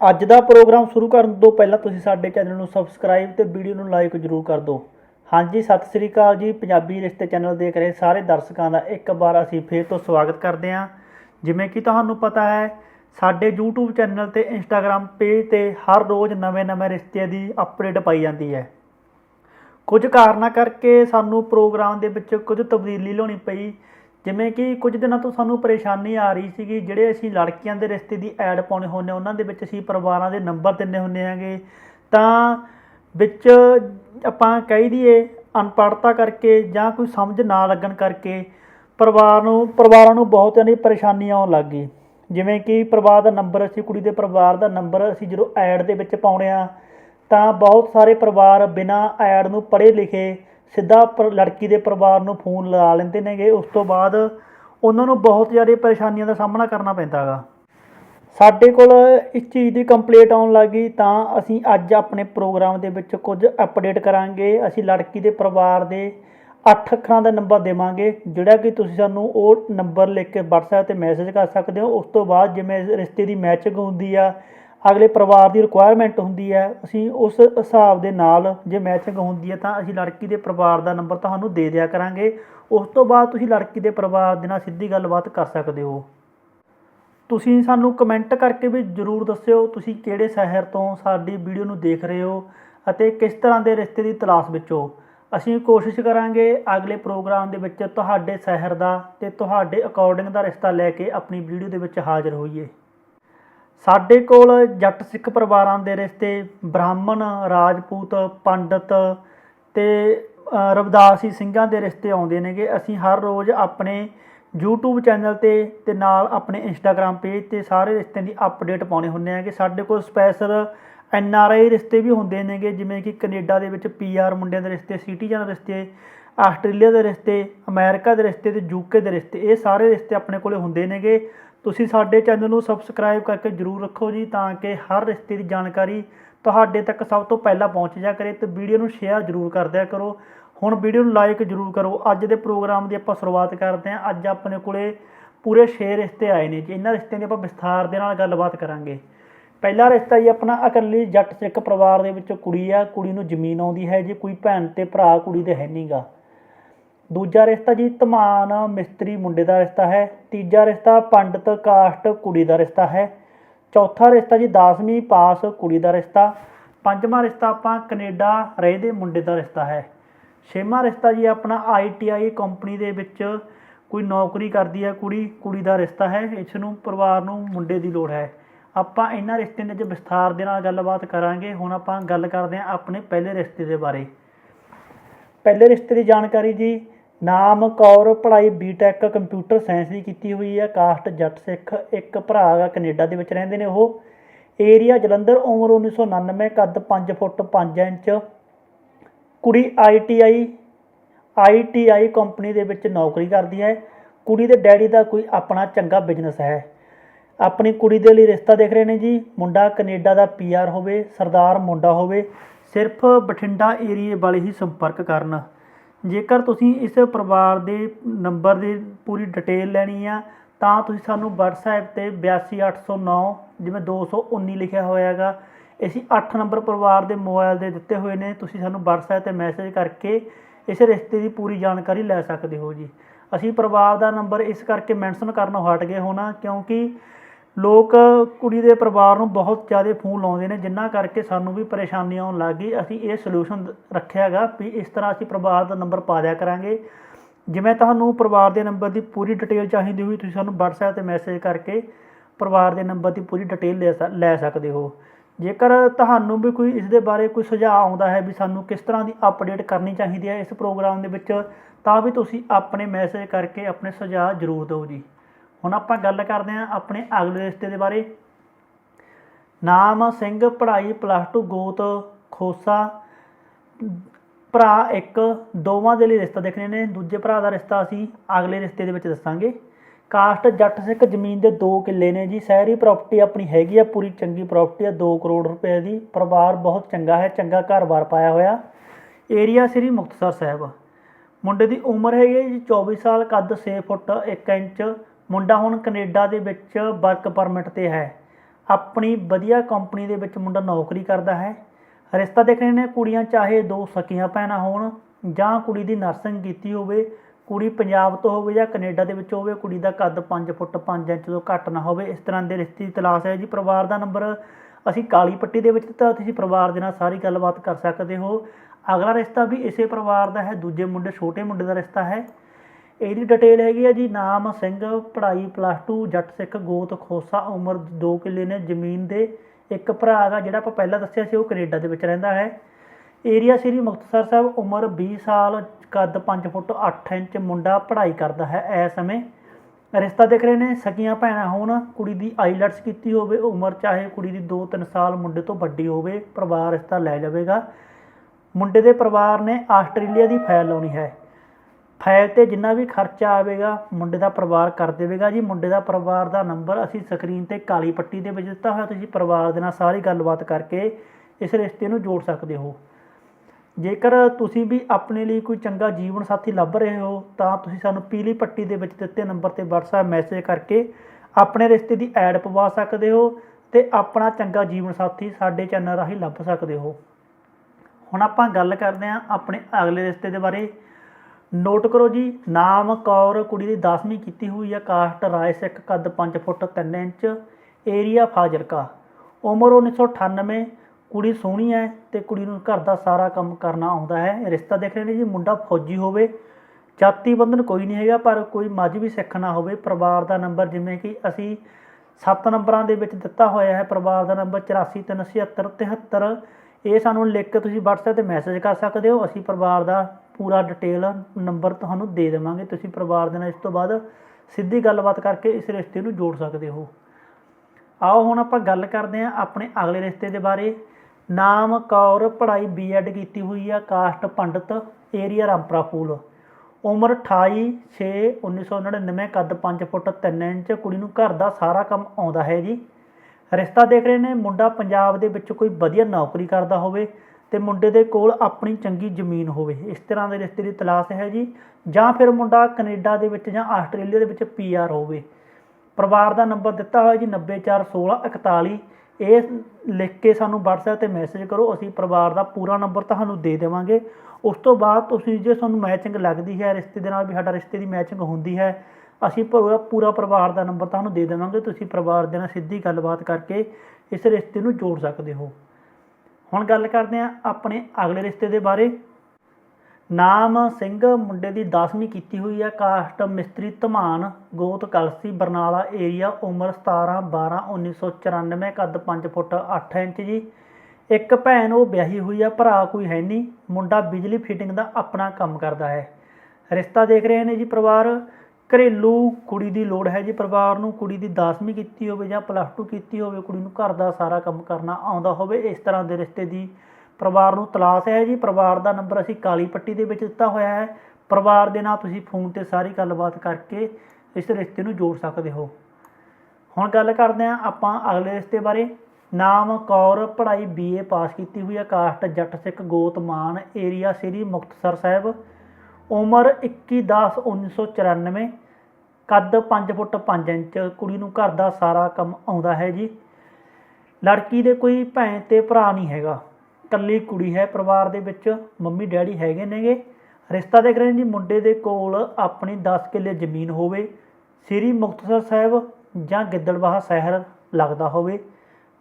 ਅੱਜ ਦਾ ਪ੍ਰੋਗਰਾਮ ਸ਼ੁਰੂ ਕਰਨ ਤੋਂ ਪਹਿਲਾਂ ਤੁਸੀਂ ਸਾਡੇ ਚੈਨਲ ਨੂੰ ਸਬਸਕ੍ਰਾਈਬ ਤੇ ਵੀਡੀਓ ਨੂੰ ਲਾਈਕ ਜ਼ਰੂਰ ਕਰ ਦਿਓ। ਹਾਂਜੀ, ਸਤਿ ਸ੍ਰੀ ਅਕਾਲ ਜੀ। ਪੰਜਾਬੀ ਰਿਸ਼ਤੇ ਚੈਨਲ ਦੇਖ ਰਹੇ ਸਾਰੇ ਦਰਸ਼ਕਾਂ ਦਾ ਇੱਕ ਵਾਰ ਅਸੀਂ ਫੇਰ ਤੋਂ ਸਵਾਗਤ ਕਰਦੇ ਹਾਂ। ਜਿਵੇਂ ਕਿ ਤੁਹਾਨੂੰ ਪਤਾ ਹੈ, ਸਾਡੇ YouTube ਚੈਨਲ ਤੇ Instagram ਪੇਜ ਤੇ ਹਰ ਰੋਜ਼ ਨਵੇਂ-ਨਵੇਂ ਰਿਸ਼ਤੇ ਦੀ ਅਪਡੇਟ ਪਾਈ ਜਾਂਦੀ ਹੈ। ਕੁਝ ਕਾਰਨਾਂ ਕਰਕੇ ਸਾਨੂੰ ਪ੍ਰੋਗਰਾਮ ਦੇ ਵਿੱਚ ਕੁਝ ਤਬਦੀਲੀ ਲਿਆਉਣੀ ਪਈ। ਜਿਵੇਂ ਕਿ ਕੁਝ ਦਿਨਾਂ ਤੋਂ ਸਾਨੂੰ ਪਰੇਸ਼ਾਨੀ ਆ ਰਹੀ ਸੀਗੀ, ਜਿਹੜੇ ਅਸੀਂ ਲੜਕੀਆਂ ਦੇ ਰਿਸ਼ਤੇ ਦੀ ਐਡ ਪਾਉਣੇ ਹੁੰਦੇ ਉਹਨਾਂ ਦੇ ਵਿੱਚ ਅਸੀਂ ਪਰਿਵਾਰਾਂ ਦੇ ਨੰਬਰ ਦਿੰਨੇ ਹੁੰਦੇ ਆਂਗੇ ਤਾਂ ਵਿੱਚ ਆਪਾਂ ਕਹਿ ਦਈਏ ਅਨਪੜ੍ਹਤਾ ਕਰਕੇ ਜਾਂ ਕੋਈ ਸਮਝ ਨਾ ਲੱਗਣ ਕਰਕੇ ਪਰਿਵਾਰ ਨੂੰ, ਪਰਿਵਾਰਾਂ ਨੂੰ ਬਹੁਤ ਜ਼ਿਆਦਾ ਪਰੇਸ਼ਾਨੀ ਆਉਣ ਲੱਗ ਗਈ। ਜਿਵੇਂ ਕਿ ਪਰਿਵਾਰ ਦਾ ਨੰਬਰ, ਅਸੀਂ ਕੁੜੀ ਦੇ ਪਰਿਵਾਰ ਦਾ ਨੰਬਰ ਅਸੀਂ ਜਦੋਂ ਐਡ ਦੇ ਵਿੱਚ ਪਾਉਣੇ ਆ, ਤਾਂ ਬਹੁਤ ਸਾਰੇ ਪਰਿਵਾਰ ਬਿਨਾਂ ਐਡ ਨੂੰ ਪੜ੍ਹੇ ਲਿਖੇ ਸਿੱਧਾ ਪਰ- ਲੜਕੀ ਦੇ ਪਰਿਵਾਰ ਨੂੰ ਫੋਨ ਲਗਾ ਲੈਂਦੇ ਨੇਗੇ। ਉਸ ਤੋਂ ਬਾਅਦ ਉਹਨਾਂ ਨੂੰ ਬਹੁਤ ਜ਼ਿਆਦਾ ਪਰੇਸ਼ਾਨੀਆਂ ਦਾ ਸਾਹਮਣਾ ਕਰਨਾ ਪੈਂਦਾ ਗਾ। ਸਾਡੇ ਕੋਲ ਇਸ ਚੀਜ਼ ਦੀ ਕੰਪਲੇਂਟ ਆਉਣ ਲੱਗੀ ਤਾਂ ਅਸੀਂ ਅੱਜ ਆਪਣੇ ਪ੍ਰੋਗਰਾਮ ਦੇ ਵਿੱਚ ਕੁਝ ਅਪਡੇਟ ਕਰਾਂਗੇ। ਅਸੀਂ ਲੜਕੀ ਦੇ ਪਰਿਵਾਰ ਦੇ 8 ਅੱਖਰਾਂ ਦਾ ਨੰਬਰ ਦੇਵਾਂਗੇ, ਜਿਹੜਾ ਕਿ ਤੁਸੀਂ ਸਾਨੂੰ ਉਹ ਨੰਬਰ ਲਿਖ ਕੇ WhatsApp ਤੇ ਮੈਸੇਜ ਕਰ ਸਕਦੇ ਹੋ। ਉਸ ਤੋਂ ਬਾਅਦ ਜਿਵੇਂ ਰਿਸ਼ਤੇ ਦੀ ਮੈਚਿੰਗ ਹੁੰਦੀ ਆ ਅਗਲੇ ਪਰਿਵਾਰ ਦੀ ਰਿਕੁਆਇਰਮੈਂਟ ਹੁੰਦੀ ਹੈ, ਅਸੀਂ ਉਸ ਹਿਸਾਬ ਦੇ ਨਾਲ ਜੇ ਮੈਚਿੰਗ ਹੁੰਦੀ ਹੈ ਤਾਂ ਅਸੀਂ ਲੜਕੀ ਦੇ ਪਰਿਵਾਰ ਦਾ ਨੰਬਰ ਤੁਹਾਨੂੰ ਦੇ ਦਿਆ ਕਰਾਂਗੇ। ਉਸ ਤੋਂ ਬਾਅਦ ਤੁਸੀਂ ਲੜਕੀ ਦੇ ਪਰਿਵਾਰ ਦੇ ਨਾਲ ਸਿੱਧੀ ਗੱਲਬਾਤ ਕਰ ਸਕਦੇ ਹੋ। ਤੁਸੀਂ ਸਾਨੂੰ ਕਮੈਂਟ ਕਰਕੇ ਵੀ ਜਰੂਰ ਦੱਸਿਓ ਤੁਸੀਂ ਕਿਹੜੇ ਸ਼ਹਿਰ ਤੋਂ ਸਾਡੀ ਵੀਡੀਓ ਨੂੰ ਦੇਖ ਰਹੇ ਹੋ ਅਤੇ ਕਿਸ ਤਰ੍ਹਾਂ ਦੇ ਰਿਸ਼ਤੇ ਦੀ ਤਲਾਸ਼ ਵਿੱਚ। ਹੋ ਅਸੀਂ ਕੋਸ਼ਿਸ਼ ਕਰਾਂਗੇ ਅਗਲੇ ਪ੍ਰੋਗਰਾਮ ਦੇ ਵਿੱਚ ਤੁਹਾਡੇ ਸ਼ਹਿਰ ਦਾ ਤੇ ਤੁਹਾਡੇ ਅਕੋਰਡਿੰਗ ਦਾ ਰਿਸ਼ਤਾ ਲੈ ਕੇ ਆਪਣੀ ਵੀਡੀਓ ਦੇ ਵਿੱਚ ਹਾਜ਼ਰ ਹੋਈਏ। ਸਾਡੇ ਕੋਲ ਜੱਟ ਸਿੱਖ ਪਰਿਵਾਰਾਂ ਦੇ ਰਿਸ਼ਤੇ ਬ੍ਰਾਹਮਣ, ਰਾਜਪੂਤ, ਪੰਡਤ ਤੇ ਰਵਦਾਸੀ ਸਿੰਘਾਂ ਦੇ ਰਿਸ਼ਤੇ ਆਉਂਦੇ ਨੇਗੇ। ਅਸੀਂ ਹਰ ਰੋਜ਼ ਆਪਣੇ YouTube ਚੈਨਲ ਤੇ ਤੇ ਨਾਲ ਆਪਣੇ Instagram ਪੇਜ ਤੇ ਸਾਰੇ ਰਿਸ਼ਤਿਆਂ ਦੀ ਅਪਡੇਟ ਪਾਉਣੇ ਹੁੰਦੇ ਆ ਕਿ ਸਾਡੇ ਕੋਲ ਸਪੈਸ਼ਲ ਐਨ ਆਰ ਆਈ ਰਿਸ਼ਤੇ ਵੀ ਹੁੰਦੇ ਨੇਗੇ, ਜਿਵੇਂ ਕਿ ਕੈਨੇਡਾ ਦੇ ਵਿੱਚ ਪੀ ਆਰ ਮੁੰਡਿਆਂ ਦੇ ਰਿਸ਼ਤੇ, ਸਿਟੀਜ਼ਨ ਰਿਸ਼ਤੇ, ਆਸਟ੍ਰੇਲੀਆ ਦੇ ਰਿਸ਼ਤੇ, ਅਮਰੀਕਾ ਦੇ ਰਿਸ਼ਤੇ ਤੇ ਯੂਕੇ ਦੇ ਰਿਸ਼ਤੇ, ਇਹ ਸਾਰੇ ਰਿਸ਼ਤੇ ਆਪਣੇ ਕੋਲੇ ਹੁੰਦੇ ਨੇਗੇ। ਤੁਸੀਂ ਸਾਡੇ ਚੈਨਲ ਨੂੰ ਸਬਸਕ੍ਰਾਈਬ ਕਰਕੇ ਜਰੂਰ ਰੱਖੋ ਜੀ ਤਾਂ ਕਿ ਹਰ ਰਿਸ਼ਤੇ ਦੀ ਜਾਣਕਾਰੀ ਤੁਹਾਡੇ ਤੱਕ ਸਭ ਤੋਂ ਪਹਿਲਾਂ ਪਹੁੰਚ ਜਾ ਕਰੇ ਤੇ ਵੀਡੀਓ ਨੂੰ ਸ਼ੇਅਰ ਜਰੂਰ ਕਰ ਦਿਆ ਕਰੋ। ਹੁਣ ਵੀਡੀਓ ਨੂੰ ਲਾਈਕ ਜਰੂਰ ਕਰੋ। ਅੱਜ ਦੇ ਪ੍ਰੋਗਰਾਮ ਦੀ ਆਪਾਂ ਸ਼ੁਰੂਆਤ ਕਰਦੇ ਹਾਂ। ਅੱਜ ਆਪਣੇ ਕੋਲੇ ਪੂਰੇ 6 ਰਿਸ਼ਤੇ ਆਏ ਨੇ ਜੀ। ਇਹਨਾਂ ਰਿਸ਼ਤਿਆਂ ਦੀ ਆਪਾਂ ਵਿਸਥਾਰ ਦੇ ਨਾਲ ਗੱਲਬਾਤ ਕਰਾਂਗੇ। ਪਹਿਲਾ ਰਿਸ਼ਤਾ ਜੀ ਆਪਣਾ ਇਕੱਲੀ ਜੱਟ ਸਿੱਖ ਪਰਿਵਾਰ ਦੇ ਵਿੱਚੋਂ ਕੁੜੀ ਆ। ਕੁੜੀ ਨੂੰ ਜ਼ਮੀਨ ਆਉਂਦੀ ਹੈ ਜੀ। ਕੋਈ ਭੈਣ ਤੇ ਭਰਾ ਕੁੜੀ ਦੇ ਹੈ ਨਹੀਂਗਾ ਦੂਜਾ ਰਿਸ਼ਤਾ ਜੀ ਧਮਾਨ ਮਿਸਤਰੀ ਮੁੰਡੇ ਦਾ ਰਿਸ਼ਤਾ ਹੈ, ਤੀਜਾ ਰਿਸ਼ਤਾ ਪੰਡਤ ਕਾਸਟ ਕੁੜੀ ਦਾ ਰਿਸ਼ਤਾ ਹੈ, ਚੌਥਾ ਰਿਸ਼ਤਾ ਜੀ 10ਵੀਂ ਪਾਸ ਕੁੜੀ ਦਾ ਰਿਸ਼ਤਾ, ਪੰਜਵਾਂ ਰਿਸ਼ਤਾ ਆਪਾਂ ਕੈਨੇਡਾ ਦੇ ਮੁੰਡੇ ਦਾ ਰਿਸ਼ਤਾ ਹੈ, ਛੇਵਾਂ ਰਿਸ਼ਤਾ ਜੀ ਆਪਣਾ ਆਈਟੀਆਈ ਕੰਪਨੀ ਦੇ ਵਿੱਚ ਕੋਈ ਨੌਕਰੀ ਕਰਦੀ ਹੈ ਕੁੜੀ ਕੁੜੀ ਦਾ ਰਿਸ਼ਤਾ ਹੈ ਇਸ ਨੂੰ ਪਰਿਵਾਰ ਨੂੰ ਮੁੰਡੇ ਦੀ ਲੋੜ ਹੈ, ਆਪਾਂ ਇਹਨਾਂ ਰਿਸ਼ਤੇ ਦੇ ਵਿੱਚ ਵਿਸਥਾਰ ਦੇ ਨਾਲ ਗੱਲਬਾਤ ਕਰਾਂਗੇ, ਹੁਣ ਆਪਾਂ ਗੱਲ ਕਰਦੇ ਹਾਂ ਆਪਣੇ ਪਹਿਲੇ ਰਿਸ਼ਤੇ ਦੇ ਬਾਰੇ। ਪਹਿਲੇ ਰਿਸ਼ਤੇ ਦੀ ਜਾਣਕਾਰੀ ਜੀ ਨਾਮ ਕੌਰ ਪੜ੍ਹਾਈ ਬੀਟੈਕ ਕੰਪਿਊਟਰ ਸਾਇੰਸ ਦੀ ਕੀਤੀ ਹੋਈ ਹੈ। ਕਾਸਟ ਜੱਟ ਸਿੱਖ ਇੱਕ ਭਰਾ ਹੈਗਾ ਕੈਨੇਡਾ ਦੇ ਵਿੱਚ ਰਹਿੰਦੇ ਨੇ ਉਹ। ਏਰੀਆ ਜਲੰਧਰ ਉਮਰ 1999 ਕੱਦ 5 ਫੁੱਟ 5 ਇੰਚ। ਕੁੜੀ ਆਈਟੀਆਈ ਆਈਟੀਆਈ ਕੰਪਨੀ ਦੇ ਵਿੱਚ ਨੌਕਰੀ ਕਰਦੀ ਹੈ। ਕੁੜੀ ਦੇ ਡੈਡੀ ਦਾ ਕੋਈ ਆਪਣਾ ਚੰਗਾ ਬਿਜ਼ਨਸ ਹੈ। ਆਪਣੀ ਕੁੜੀ ਦੇ ਲਈ ਰਿਸ਼ਤਾ ਦੇਖ ਰਹੇ ਨੇ ਜੀ। ਮੁੰਡਾ ਕੈਨੇਡਾ ਦਾ ਪੀਆਰ ਹੋਵੇ, ਸਰਦਾਰ ਮੁੰਡਾ ਹੋਵੇ, ਸਿਰਫ ਬਠਿੰਡਾ ਏਰੀਏ ਵਾਲੇ ਹੀ ਸੰਪਰਕ ਕਰਨ। ਜੇਕਰ ਤੁਸੀਂ ਇਸ ਪਰਿਵਾਰ ਦੇ ਨੰਬਰ ਦੀ ਪੂਰੀ ਡਿਟੇਲ ਲੈਣੀ ਆ, ਤਾਂ ਤੁਸੀਂ ਸਾਨੂੰ WhatsApp ਤੇ 82809 ਜਿਵੇਂ 219 ਲਿਖਿਆ ਹੋਇਆ ਹੈਗਾ ਅਸੀਂ 8 ਨੰਬਰ ਪਰਿਵਾਰ ਦੇ ਮੋਬਾਈਲ ਦੇ ਦਿੱਤੇ ਹੋਏ ਨੇ, ਤੁਸੀਂ ਸਾਨੂੰ WhatsApp ਤੇ ਮੈਸੇਜ ਕਰਕੇ ਇਸ ਰਿਸ਼ਤੇ ਦੀ ਪੂਰੀ ਜਾਣਕਾਰੀ ਲੈ ਸਕਦੇ ਹੋ ਜੀ। ਅਸੀਂ ਪਰਿਵਾਰ ਦਾ ਨੰਬਰ ਇਸ ਕਰਕੇ ਮੈਂਸ਼ਨ ਕਰਨੋਂ ਹਟ ਗਏ ਹੋਣਾ, ਕਿਉਂਕਿ ਲੋਕ ਕੁੜੀ ਦੇ ਪਰਿਵਾਰ ਨੂੰ ਬਹੁਤ ਜ਼ਿਆਦਾ ਫੋਨ ਲਾਉਂਦੇ ਨੇ, ਜਿੰਨਾ ਕਰਕੇ ਸਾਨੂੰ ਵੀ ਪਰੇਸ਼ਾਨੀ ਆਉਣ ਲੱਗ ਗਈ। ਅਸੀਂ ਇਹ ਸੋਲੂਸ਼ਨ ਰੱਖਿਆ ਹੈਗਾ ਵੀ ਇਸ ਤਰ੍ਹਾਂ ਅਸੀਂ ਪਰਿਵਾਰ ਦਾ ਨੰਬਰ ਪਾ ਦਿਆ ਕਰਾਂਗੇ। ਜਿਵੇਂ ਤੁਹਾਨੂੰ ਪਰਿਵਾਰ ਦੇ ਨੰਬਰ ਦੀ ਪੂਰੀ ਡਿਟੇਲ ਚਾਹੀਦੀ ਹੋਈ, ਤੁਸੀਂ ਸਾਨੂੰ WhatsApp ਤੇ ਮੈਸੇਜ ਕਰਕੇ ਪਰਿਵਾਰ ਦੇ ਨੰਬਰ ਦੀ ਪੂਰੀ ਡਿਟੇਲ ਲੈ ਸਕ- ਲੈ ਸਕਦੇ ਹੋ। ਜੇਕਰ ਤੁਹਾਨੂੰ ਵੀ ਕੋਈ ਇਸ ਦੇ ਬਾਰੇ ਕੋਈ ਸੁਝਾਅ ਆਉਂਦਾ ਹੈ ਵੀ ਸਾਨੂੰ ਕਿਸ ਤਰ੍ਹਾਂ ਦੀ ਅਪਡੇਟ ਕਰਨੀ ਚਾਹੀਦੀ ਹੈ ਇਸ ਪ੍ਰੋਗਰਾਮ ਦੇ ਵਿੱਚ, ਤਾਂ ਵੀ ਤੁਸੀਂ ਆਪਣੇ ਮੈਸੇਜ ਕਰਕੇ ਆਪਣੇ ਸੁਝਾਅ ਜ਼ਰੂਰ ਦਿਓ ਜੀ। ਹੁਣ ਆਪਾਂ ਗੱਲ ਕਰਦੇ ਹਾਂ ਆਪਣੇ ਅਗਲੇ ਰਿਸ਼ਤੇ ਦੇ ਬਾਰੇ। ਨਾਮ ਸਿੰਘ, ਪੜ੍ਹਾਈ ਪਲੱਸ 2 ਗੋਤ, ਖੋਸਾ। ਭਰਾ ਇੱਕ, ਦੋਵਾਂ ਦੇ ਲਈ ਰਿਸ਼ਤਾ ਦੇਖਣੇ ਨੇ। ਦੂਜੇ ਭਰਾ ਦਾ ਰਿਸ਼ਤਾ ਅਸੀਂ ਅਗਲੇ ਰਿਸ਼ਤੇ ਦੇ ਵਿੱਚ ਦੱਸਾਂਗੇ। ਕਾਸਟ ਜੱਟ ਸਿੱਖ ਜ਼ਮੀਨ ਦੇ 2 ਕਿੱਲੇ ਨੇ ਜੀ। ਸ਼ਹਿਰੀ ਪ੍ਰਾਪਰਟੀ ਆਪਣੀ ਹੈਗੀ ਆ, ਪੂਰੀ ਚੰਗੀ ਪ੍ਰਾਪਰਟੀ ਆ 2 ਕਰੋੜ ਰੁਪਏ ਦੀ। ਪਰਿਵਾਰ ਬਹੁਤ ਚੰਗਾ ਹੈ, ਚੰਗਾ ਘਰ-ਬਾਰ ਪਾਇਆ ਹੋਇਆ। ਏਰੀਆ ਸ੍ਰੀ ਮੁਕਤਸਰ ਸਾਹਿਬ। ਮੁੰਡੇ ਦੀ ਉਮਰ ਹੈਗੀ ਹੈ ਜੀ 24 ਸਾਲ, ਕੱਦ 6 ਫੁੱਟ 1 ਇੰਚ। ਮੁੰਡਾ ਹੁਣ ਕੈਨੇਡਾ ਦੇ ਵਿੱਚ ਵਰਕ ਪਰਮਿਟ ਤੇ ਹੈ। ਆਪਣੀ ਵਧੀਆ ਕੰਪਨੀ ਦੇ ਵਿੱਚ ਮੁੰਡਾ ਨੌਕਰੀ ਕਰਦਾ ਹੈ। ਰਿਸ਼ਤਾ ਦੇਖਣੇ ਨੇ ਕੁੜੀਆਂ ਚਾਹੇ ਦੋ ਸਕੀਆਂ ਭੈਣਾਂ ਹੋਣ ਜਾਂ ਕੁੜੀ ਦੀ ਨਰਸਿੰਗ ਕੀਤੀ ਹੋਵੇ, ਕੁੜੀ ਪੰਜਾਬ ਤੋਂ ਹੋਵੇ ਜਾਂ ਕੈਨੇਡਾ ਦੇ ਵਿੱਚ ਹੋਵੇ, ਕੁੜੀ ਦਾ ਕੱਦ 5 ਫੁੱਟ 5 ਇੰਚ ਤੋਂ ਘੱਟ ਨਾ ਹੋਵੇ। ਇਸ ਤਰ੍ਹਾਂ ਦੇ ਰਿਸ਼ਤੇ ਦੀ ਤਲਾਸ਼ ਹੈ ਜੀ। ਪਰਿਵਾਰ ਦਾ ਨੰਬਰ ਅਸੀਂ ਕਾਲੀ ਪੱਟੀ ਦੇ ਵਿੱਚ ਦਿੱਤਾ, ਤੁਸੀਂ ਪਰਿਵਾਰ ਦੇ ਨਾਲ ਸਾਰੀ ਗੱਲਬਾਤ ਕਰ ਸਕਦੇ ਹੋ। ਅਗਲਾ ਰਿਸ਼ਤਾ ਵੀ ਇਸੇ ਪਰਿਵਾਰ ਦਾ ਹੈ, ਦੂਜੇ ਮੁੰਡੇ ਛੋਟੇ ਮੁੰਡੇ ਦਾ ਰਿਸ਼ਤਾ ਹੈ। ਇਹਦੀ ਡਿਟੇਲ ਹੈਗੀ ਹੈ ਜੀ, ਨਾਮ, ਸਿੰਘ, ਪੜ੍ਹਾਈ ਪਲੱਸ 2 ਜੱਟ ਸਿੱਖ, ਗੋਤ, ਖੋਸਾ, ਉਮਰ 2 ਕਿੱਲੇ ਨੇ, ਜ਼ਮੀਨ ਦੇ ਇੱਕ ਭਰਾ ਹੈਗਾ ਜਿਹੜਾ ਆਪਾਂ ਪਹਿਲਾਂ ਦੱਸਿਆ ਸੀ, ਉਹ ਕੈਨੇਡਾ ਦੇ ਵਿੱਚ ਰਹਿੰਦਾ ਹੈ। ਏਰੀਆ ਸ੍ਰੀ ਮੁਕਤਸਰ ਸਾਹਿਬ, ਉਮਰ 20 ਸਾਲ, ਕੱਦ 5 ਫੁੱਟ 8 ਇੰਚ, ਮੁੰਡਾ ਪੜ੍ਹਾਈ ਕਰਦਾ ਹੈ ਇਸ ਸਮੇਂ। ਰਿਸ਼ਤਾ ਦੇਖ ਰਹੇ ਨੇ, ਸਕੀਆਂ ਭੈਣਾਂ ਹੋਣ, ਕੁੜੀ ਦੀ ਆਈਲੈਟਸ ਕੀਤੀ ਹੋਵੇ, ਉਮਰ ਚਾਹੇ ਕੁੜੀ ਦੀ 2-3 ਸਾਲ, ਮੁੰਡੇ ਤੋਂ ਵੱਡੀ ਹੋਵੇ, ਪਰਿਵਾਰ ਰਿਸ਼ਤਾ ਲੈ ਜਾਵੇਗਾ ਮੁੰਡੇ ਦੇ ਪਰਿਵਾਰ ਨੇ ਆਸਟ੍ਰੇਲੀਆ ਦੀ ਫਾਈਲ ਲਾਉਣੀ ਹੈ। ਫਾਈਲ ਤੇ ਜਿੰਨਾ ਵੀ ਖਰਚਾ ਆਵੇਗਾ, ਮੁੰਡੇ ਦਾ ਪਰਿਵਾਰ ਕਰ ਦੇਵੇਗਾ। ਜੀ, ਮੁੰਡੇ ਦਾ ਪਰਿਵਾਰ ਦਾ ਨੰਬਰ ਅਸੀਂ ਸਕਰੀਨ ਤੇ ਕਾਲੀ ਪੱਟੀ ਦੇ ਵਿੱਚ ਦਿੱਤਾ ਹੋਇਆ, ਤੁਸੀਂ ਪਰਿਵਾਰ ਦੇ ਨਾਲ ਸਾਰੀ ਗੱਲਬਾਤ ਕਰਕੇ ਇਸ ਰਿਸ਼ਤੇ ਨੂੰ ਜੋੜ ਸਕਦੇ ਹੋ। ਜੇਕਰ ਤੁਸੀਂ ਵੀ ਆਪਣੇ ਲਈ ਕੋਈ ਚੰਗਾ ਜੀਵਨ ਸਾਥੀ ਲੱਭ ਰਹੇ ਹੋ, ਤਾਂ ਤੁਸੀਂ ਸਾਨੂੰ ਪੀਲੀ ਪੱਟੀ ਦੇ ਵਿੱਚ ਦਿੱਤੇ ਨੰਬਰ ਤੇ WhatsApp ਮੈਸੇਜ ਕਰਕੇ ਆਪਣੇ ਰਿਸ਼ਤੇ ਦੀ ਐਡ ਪਵਾ ਸਕਦੇ ਹੋ ਤੇ ਆਪਣਾ ਚੰਗਾ ਜੀਵਨ ਸਾਥੀ ਸਾਡੇ ਚੈਨਲ ਰਾਹੀਂ ਲੱਭ ਸਕਦੇ ਹੋ। ਹੁਣ ਆਪਾਂ ਗੱਲ ਕਰਦੇ ਹਾਂ ਆਪਣੇ ਅਗਲੇ ਰਿਸ਼ਤੇ ਦੇ ਬਾਰੇ। ਨੋਟ ਕਰੋ ਜੀ, ਨਾਮ ਕੌਰ ਕੁੜੀ ਦੀ 10ਵੀਂ ਕੀਤੀ ਹੋਈ ਹੈ, ਕਾਸਟ ਰਾਏ ਸਿੱਖ ਕੱਦ 5 ਫੁੱਟ 3 ਇੰਚ, ਏਰੀਆ ਫਾਜ਼ਿਲਕਾ। ਉਮਰ 1998 ਕੁੜੀ ਸੋਹਣੀ ਹੈ ਤੇ ਕੁੜੀ ਨੂੰ ਘਰ ਦਾ ਸਾਰਾ ਕੰਮ ਕਰਨਾ ਆਉਂਦਾ ਹੈ। ਰਿਸ਼ਤਾ ਦੇਖ ਰਹੇ ਨੇ ਜੀ, ਮੁੰਡਾ ਫੌਜੀ ਹੋਵੇ, ਜਾਤੀ ਬੰਧਨ ਕੋਈ ਨਹੀਂ ਹੈਗਾ, ਪਰ ਕੋਈ ਮਜ਼੍ਹਬੀ ਸਿੱਖ ਨਾ ਹੋਵੇ। ਪਰਿਵਾਰ ਦਾ ਨੰਬਰ ਜਿਵੇਂ ਕਿ ਅਸੀਂ 7 ਨੰਬਰਾਂ ਦੇ ਵਿੱਚ ਦਿੱਤਾ ਹੋਇਆ ਹੈ, ਪਰਿਵਾਰ ਦਾ ਨੰਬਰ 843773 ਇਹ ਸਾਨੂੰ ਲਿਖ ਕੇ ਤੁਸੀਂ WhatsApp ਤੇ ਮੈਸੇਜ ਕਰ ਸਕਦੇ ਹੋ। ਅਸੀਂ ਪਰਿਵਾਰ ਦਾ ਪੂਰਾ ਡਿਟੇਲ ਨੰਬਰ ਤੁਹਾਨੂੰ ਦੇ ਦੇਵਾਂਗੇ। ਤੁਸੀਂ ਪਰਿਵਾਰ ਦੇ ਨਾਲ ਇਸ ਤੋਂ ਬਾਅਦ ਸਿੱਧੀ ਗੱਲਬਾਤ ਕਰਕੇ ਇਸ ਰਿਸ਼ਤੇ ਨੂੰ ਜੋੜ ਸਕਦੇ ਹੋ। ਆਓ ਹੁਣ ਆਪਾਂ ਗੱਲ ਕਰਦੇ ਹਾਂ ਆਪਣੇ ਅਗਲੇ ਰਿਸ਼ਤੇ ਦੇ ਬਾਰੇ। ਨਾਮ, ਕੌਰ, ਪੜ੍ਹਾਈ ਬੀਐਡ ਕੀਤੀ ਹੋਈ ਆ ਕਾਸਟ ਪੰਡਤ ਏਰੀਆ ਰਾਮਪਰਾ ਫੂਲ। ਉਮਰ 28 6 1999 ਕੱਦ 5 ਫੁੱਟ 3 ਇੰਚ, ਕੁੜੀ ਨੂੰ ਘਰ ਦਾ ਸਾਰਾ ਕੰਮ ਆਉਂਦਾ ਹੈ ਜੀ। ਰਿਸ਼ਤਾ ਦੇਖ ਰਹੇ ਨੇ, ਮੁੰਡਾ ਪੰਜਾਬ ਦੇ ਵਿੱਚ ਕੋਈ ਵਧੀਆ ਨੌਕਰੀ ਕਰਦਾ ਹੋਵੇ ਤੇ ਮੁੰਡੇ ਦੇ ਕੋਲ ਆਪਣੀ ਚੰਗੀ ਜ਼ਮੀਨ ਹੋਵੇ। ਇਸ ਤਰ੍ਹਾਂ ਦੇ ਰਿਸ਼ਤੇ ਦੀ ਤਲਾਸ਼ ਹੈ ਜੀ। ਜਾਂ ਫਿਰ ਮੁੰਡਾ ਕੈਨੇਡਾ ਦੇ ਵਿੱਚ ਜਾਂ ਆਸਟ੍ਰੇਲੀਆ ਦੇ ਵਿੱਚ ਪੀਆਰ ਹੋਵੇ। ਪਰਿਵਾਰ ਦਾ ਨੰਬਰ ਦਿੱਤਾ ਹੋਇਆ ਜੀ 9041641 ਇਹ ਲਿਖ ਕੇ ਸਾਨੂੰ WhatsApp ਤੇ ਮੈਸੇਜ ਕਰੋ। ਅਸੀਂ ਪਰਿਵਾਰ ਦਾ ਪੂਰਾ ਨੰਬਰ ਤੁਹਾਨੂੰ ਦੇ ਦੇਵਾਂਗੇ। ਉਸ ਤੋਂ ਬਾਅਦ ਤੁਸੀਂ ਜੇ ਤੁਹਾਨੂੰ ਮੈਚਿੰਗ ਲੱਗਦੀ ਹੈ ਰਿਸ਼ਤੇ ਦੇ ਨਾਲ ਵੀ ਸਾਡਾ ਰਿਸ਼ਤੇ ਦੀ ਮੈਚਿੰਗ ਹੁੰਦੀ ਹੈ, ਅਸੀਂ ਪੂਰਾ ਪੂਰਾ ਪਰਿਵਾਰ ਦਾ ਨੰਬਰ ਤੁਹਾਨੂੰ ਦੇ ਦੇਵਾਂਗੇ। ਤੁਸੀਂ ਪਰਿਵਾਰ ਦੇ ਨਾਲ ਸਿੱਧੀ ਗੱਲਬਾਤ ਕਰਕੇ ਇਸ ਰਿਸ਼ਤੇ ਨੂੰ ਜੋੜ ਸਕਦੇ ਹੋ। ਹੁਣ ਗੱਲ ਕਰਦੇ ਹਾਂ ਆਪਣੇ ਅਗਲੇ ਰਿਸ਼ਤੇ ਦੇ ਬਾਰੇ। ਨਾਮ ਸਿੰਘ ਮੁੰਡੇ ਦੀ 10ਵੀਂ ਕੀਤੀ ਹੋਈ ਹੈ ਕਾਸਟ ਮਿਸਤਰੀ ਧਮਾਨ ਗੋਤ ਕਲਸੀ ਬਰਨਾਲਾ ਏਰੀਆ ਉਮਰ 17 12 1994 ਕੱਦ 5 ਫੁੱਟ 8 ਇੰਚ ਜੀ। ਇੱਕ ਭੈਣ ਉਹ ਵਿਆਹੀ ਹੋਈ ਆ, ਭਰਾ ਕੋਈ ਹੈ ਨਹੀਂ, ਮੁੰਡਾ ਬਿਜਲੀ ਫਿਟਿੰਗ ਦਾ ਆਪਣਾ ਕੰਮ ਕਰਦਾ ਹੈ। ਰਿਸ਼ਤਾ ਦੇਖ ਰਹੇ ਨੇ ਜੀ ਪਰਿਵਾਰ। ਘਰੇਲੂ ਕੁੜੀ ਦੀ ਲੋੜ ਹੈ ਜੀ, ਪਰਿਵਾਰ ਨੂੰ ਕੁੜੀ ਦੀ 10ਵੀਂ ਕੀਤੀ ਹੋਵੇ ਜਾਂ ਪਲੱਸ 2 ਕੀਤੀ ਹੋਵੇ, ਕੁੜੀ ਨੂੰ ਘਰ ਦਾ ਸਾਰਾ ਕੰਮ ਕਰਨਾ ਆਉਂਦਾ ਹੋਵੇ, ਇਸ ਤਰ੍ਹਾਂ ਦੇ ਰਿਸ਼ਤੇ ਦੀ ਪਰਿਵਾਰ ਨੂੰ ਤਲਾਸ਼ ਹੈ ਜੀ। ਪਰਿਵਾਰ ਦਾ ਨੰਬਰ ਅਸੀਂ ਕਾਲੀ ਪੱਟੀ ਦੇ ਵਿੱਚ ਦਿੱਤਾ ਹੋਇਆ ਹੈ। ਪਰਿਵਾਰ ਦੇ ਨਾਲ ਤੁਸੀਂ ਫੋਨ ਤੇ ਸਾਰੀ ਗੱਲਬਾਤ ਕਰਕੇ ਇਸ ਰਿਸ਼ਤੇ ਨੂੰ ਜੋੜ ਸਕਦੇ ਹੋ। ਹੁਣ ਗੱਲ ਕਰਦੇ ਹਾਂ ਆਪਾਂ ਅਗਲੇ ਰਿਸ਼ਤੇ ਬਾਰੇ। ਨਾਮ ਕੌਰ, ਪੜ੍ਹਾਈ ਬੀਏ ਪਾਸ ਕੀਤੀ ਹੋਈ ਹੈ। ਕਾਸਟ ਜੱਟ ਸਿੱਖ ਗੋਤ ਮਾਨ ਏਰੀਆ ਸ੍ਰੀ ਮੁਕਤਸਰ ਸਾਹਿਬ। ਉਮਰ 21/10/1994 ਕੱਦ 5 ਫੁੱਟ 5 ਇੰਚ, ਕੁੜੀ ਨੂੰ ਘਰ ਦਾ ਸਾਰਾ ਕੰਮ ਆਉਂਦਾ ਹੈ ਜੀ। ਲੜਕੀ ਦੇ ਕੋਈ ਭੈਣ ਤੇ ਭਰਾ ਨਹੀਂ ਹੈਗਾ। ਇਕੱਲੀ ਕੁੜੀ ਹੈ, ਪਰਿਵਾਰ ਦੇ ਵਿੱਚ ਮੰਮੀ ਡੈਡੀ ਹੈਗੇ ਨੇਗੇ। ਰਿਸ਼ਤਾ ਦੇਖ ਰਹੇ ਜੀ, ਮੁੰਡੇ ਦੇ ਕੋਲ ਆਪਣੀ 10 ਕਿੱਲੇ ਜ਼ਮੀਨ ਹੋਵੇ, ਸ੍ਰੀ ਮੁਕਤਸਰ ਸਾਹਿਬ ਜਾਂ ਗਿੱਦੜਬਾਹਾ ਸ਼ਹਿਰ ਲੱਗਦਾ ਹੋਵੇ।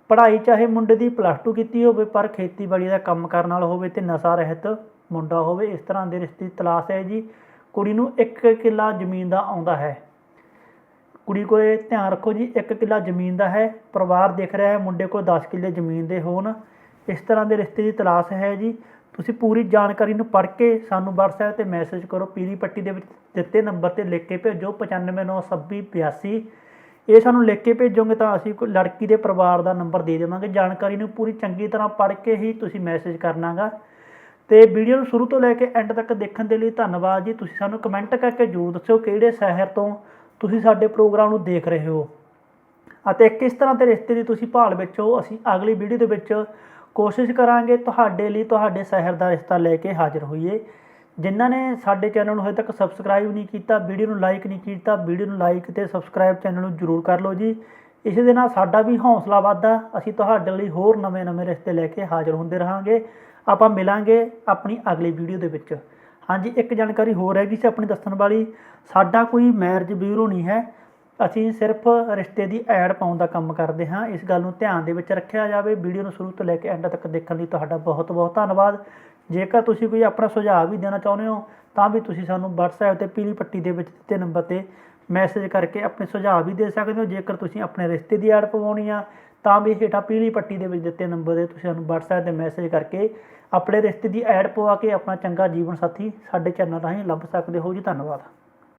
ਪੜ੍ਹਾਈ ਚਾਹੇ ਮੁੰਡੇ ਦੀ ਪਲੱਸ 2 ਕੀਤੀ ਹੋਵੇ, ਪਰ ਖੇਤੀਬਾੜੀ ਦਾ ਕੰਮ ਕਰਨ ਨਾਲ ਹੋਵੇ ਤੇ ਨਸ਼ਾ ਰਹਿਤ ਮੁੰਡਾ ਹੋਵੇ, ਇਸ ਤਰ੍ਹਾਂ ਦੇ ਰਿਸ਼ਤੇ ਦੀ ਤਲਾਸ਼ ਹੈ ਜੀ। ਕੁੜੀ ਨੂੰ 1 ਕਿੱਲਾ ਜ਼ਮੀਨ ਦਾ ਆਉਂਦਾ ਹੈ। ਕੁੜੀ ਕੋਲੇ ਧਿਆਨ ਰੱਖੋ ਜੀ 1 ਕਿੱਲਾ ਜ਼ਮੀਨ ਦਾ ਹੈ, ਪਰਿਵਾਰ ਦੇਖ ਰਿਹਾ ਹੈ, ਮੁੰਡੇ ਕੋਲ 10 ਕਿੱਲੇ ਜ਼ਮੀਨ ਦੇ ਹੋਣ। ਇਸ ਤਰ੍ਹਾਂ ਦੇ ਰਿਸ਼ਤੇ ਦੀ ਤਲਾਸ਼ ਹੈ ਜੀ। ਤੁਸੀਂ ਪੂਰੀ ਜਾਣਕਾਰੀ ਨੂੰ ਪੜ੍ਹ ਕੇ ਸਾਨੂੰ WhatsApp ਤੇ ਮੈਸੇਜ ਕਰੋ, ਪੀਲੀ ਪੱਟੀ ਦੇ ਵਿੱਚ ਦਿੱਤੇ ਨੰਬਰ ਤੇ ਲਿਖ ਕੇ ਭੇਜੋ 959628 ਇਹ ਸਾਨੂੰ ਲਿਖ ਕੇ ਭੇਜੋਗੇ ਤਾਂ ਅਸੀਂ ਕੋਈ ਲੜਕੀ ਦੇ ਪਰਿਵਾਰ ਦਾ ਨੰਬਰ ਦੇ ਦੇਵਾਂਗੇ। ਜਾਣਕਾਰੀ ਨੂੰ ਪੂਰੀ ਚੰਗੀ ਤਰ੍ਹਾਂ ਪੜ੍ਹ ਕੇ ਹੀ ਤੁਸੀਂ ਮੈਸੇਜ ਕਰਨਾਗਾ। ਤੇ ਵੀਡੀਓ ਨੂੰ ਸ਼ੁਰੂ ਤੋਂ ਲੈ ਕੇ ਐਂਡ ਤੱਕ ਦੇਖਣ ਦੇ ਲਈ ਧੰਨਵਾਦ ਜੀ। ਤੁਸੀਂ ਸਾਨੂੰ ਕਮੈਂਟ ਕਰਕੇ ਜਰੂਰ ਦੱਸਿਓ ਕਿਹੜੇ ਸ਼ਹਿਰ ਤੋਂ ਤੁਸੀਂ ਸਾਡੇ ਪ੍ਰੋਗਰਾਮ ਨੂੰ ਦੇਖ ਰਹੇ ਹੋ। ਅਤੇ ਕਿਸ ਤਰ੍ਹਾਂ ਦੇ ਰਿਸ਼ਤੇ ਦੀ ਤੁਸੀਂ ਭਾਲ ਵਿੱਚ ਹੋ, ਅਸੀਂ ਅਗਲੀ ਵੀਡੀਓ ਦੇ ਵਿੱਚ ਕੋਸ਼ਿਸ਼ ਕਰਾਂਗੇ ਤੁਹਾਡੇ ਲਈ, ਤੁਹਾਡੇ ਸ਼ਹਿਰ ਦਾ ਰਿਸ਼ਤਾ ਲੈ ਕੇ ਹਾਜ਼ਰ ਹੋਈਏ। ਜਿਨ੍ਹਾਂ ਨੇ ਸਾਡੇ ਚੈਨਲ ਨੂੰ ਹਜੇ ਤੱਕ ਸਬਸਕ੍ਰਾਈਬ ਨਹੀਂ ਕੀਤਾ, ਵੀਡੀਓ ਨੂੰ ਲਾਈਕ ਨਹੀਂ ਕੀਤਾ, ਵੀਡੀਓ ਨੂੰ ਲਾਈਕ ਤੇ ਸਬਸਕ੍ਰਾਈਬ ਚੈਨਲ ਨੂੰ ਜਰੂਰ ਕਰ ਲਓ ਜੀ। ਇਸ ਦੇ ਨਾਲ ਸਾਡਾ ਵੀ ਹੌਸਲਾ ਵੱਧਦਾ, ਅਸੀਂ ਤੁਹਾਡੇ ਲਈ ਹੋਰ ਨਵੇਂ-ਨਵੇਂ ਰਿਸ਼ਤੇ ਲੈ ਕੇ ਹਾਜ਼ਰ ਹੁੰਦੇ ਰਹਾਂਗੇ। ਆਪਾਂ ਮਿਲਾਂਗੇ ਆਪਣੀ ਅਗਲੀ ਵੀਡੀਓ ਦੇ ਵਿੱਚ। ਹਾਂਜੀ, ਇੱਕ ਜਾਣਕਾਰੀ ਹੋਰ ਹੈਗੀ ਸੀ ਆਪਣੀ ਦੱਸਣ ਵਾਲੀ, ਸਾਡਾ ਕੋਈ ਮੈਰਿਜ ਬਿਊਰੋ ਨਹੀਂ ਹੈ, ਅਸੀਂ ਸਿਰਫ ਰਿਸ਼ਤੇ ਦੀ ਐਡ ਪਾਉਣ ਦਾ ਕੰਮ ਕਰਦੇ ਹਾਂ। ਇਸ ਗੱਲ ਨੂੰ ਧਿਆਨ ਦੇ ਵਿੱਚ ਰੱਖਿਆ ਜਾਵੇ। ਵੀਡੀਓ ਨੂੰ ਸ਼ੁਰੂ ਤੋਂ ਲੈ ਕੇ ਐਂਡ ਤੱਕ ਦੇਖਣ ਲਈ ਤੁਹਾਡਾ ਬਹੁਤ ਬਹੁਤ ਧੰਨਵਾਦ। ਜੇਕਰ ਤੁਸੀਂ ਕੋਈ ਆਪਣਾ ਸੁਝਾਅ ਵੀ ਦੇਣਾ ਚਾਹੁੰਦੇ ਹੋ, ਤਾਂ ਵੀ ਤੁਸੀਂ ਸਾਨੂੰ WhatsApp ਤੇ ਪੀਲੀ ਪੱਟੀ ਦੇ ਵਿੱਚ ਦਿੱਤੇ ਨੰਬਰ ਤੇ ਮੈਸੇਜ ਕਰਕੇ ਆਪਣੇ ਸੁਝਾਅ ਵੀ ਦੇ ਸਕਦੇ ਹੋ। ਜੇਕਰ ਤੁਸੀਂ ਆਪਣੇ ਰਿਸ਼ਤੇ ਦੀ ਐਡ ਪਵਾਉਣੀ ਆ ਤਾਂ ਵੀ ਹੇਠਾਂ ਪੀਲੀ ਪੱਟੀ ਦੇ ਵਿੱਚ ਦਿੱਤੇ ਨੰਬਰ ਤੇ ਤੁਸੀਂ ਸਾਨੂੰ WhatsApp ਤੇ ਮੈਸੇਜ ਕਰਕੇ ਆਪਣੇ ਰਿਸ਼ਤੇ ਦੀ ਐਡ ਪਵਾ ਕੇ ਆਪਣਾ ਚੰਗਾ ਜੀਵਨ ਸਾਥੀ ਸਾਡੇ ਚੈਨਲ ਰਾਹੀਂ ਲੱਭ ਸਕਦੇ ਹੋ ਜੀ, ਧੰਨਵਾਦ।